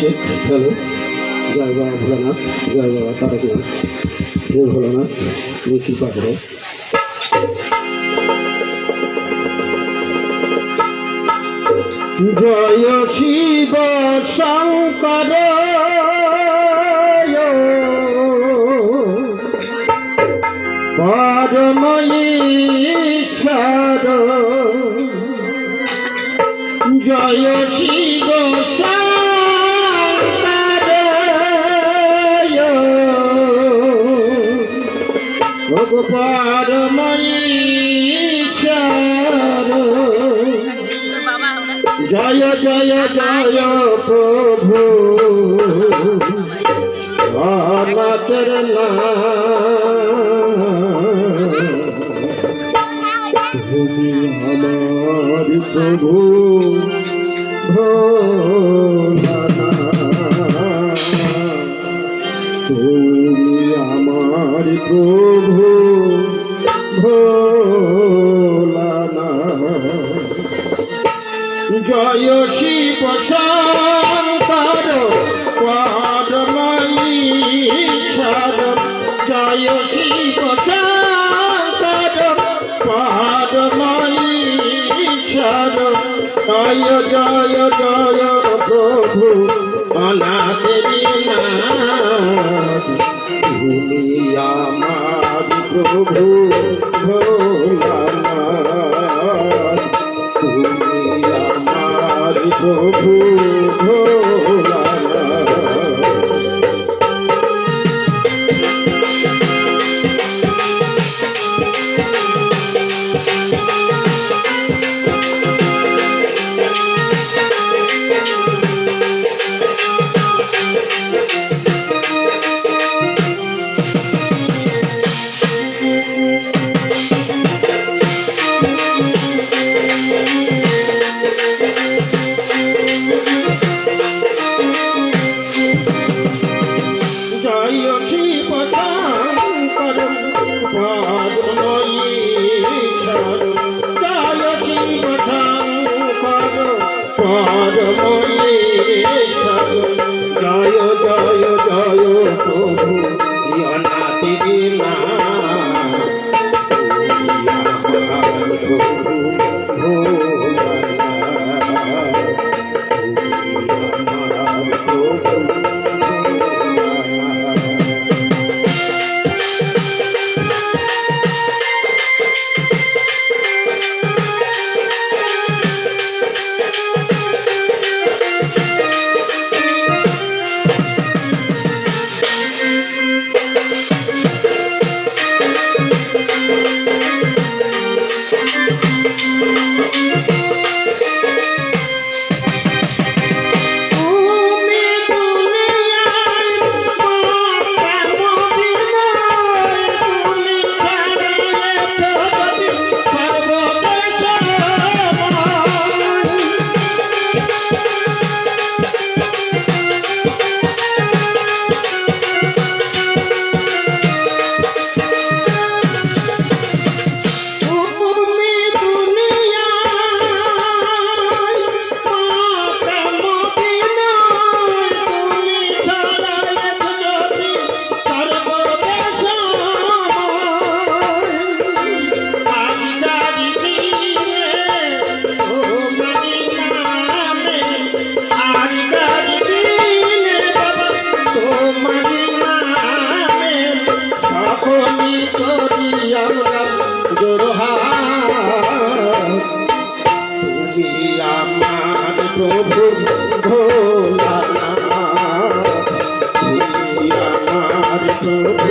Check hello. জয় বাবা ভোলানাথ, জয় বাবা তারকনাথ হে ভোলানাথ কৃপা করো জয় শিব শঙ্কর। পরমঈশ্বর জয় শিব শঙ্কর। জয় জয় প্রভু আমাদের তুমি আমার প্রভু ভোলানাথ। শিব শঙ্কর পরমঈশ্বর জয় শিব শঙ্কর পরমঈশ্বর জয় জয় জয় প্রভু অনাথেরি নাথ। আমার প্রভু ভোলানাথ প্রভু প্রভু ভোলা আমার প্রভু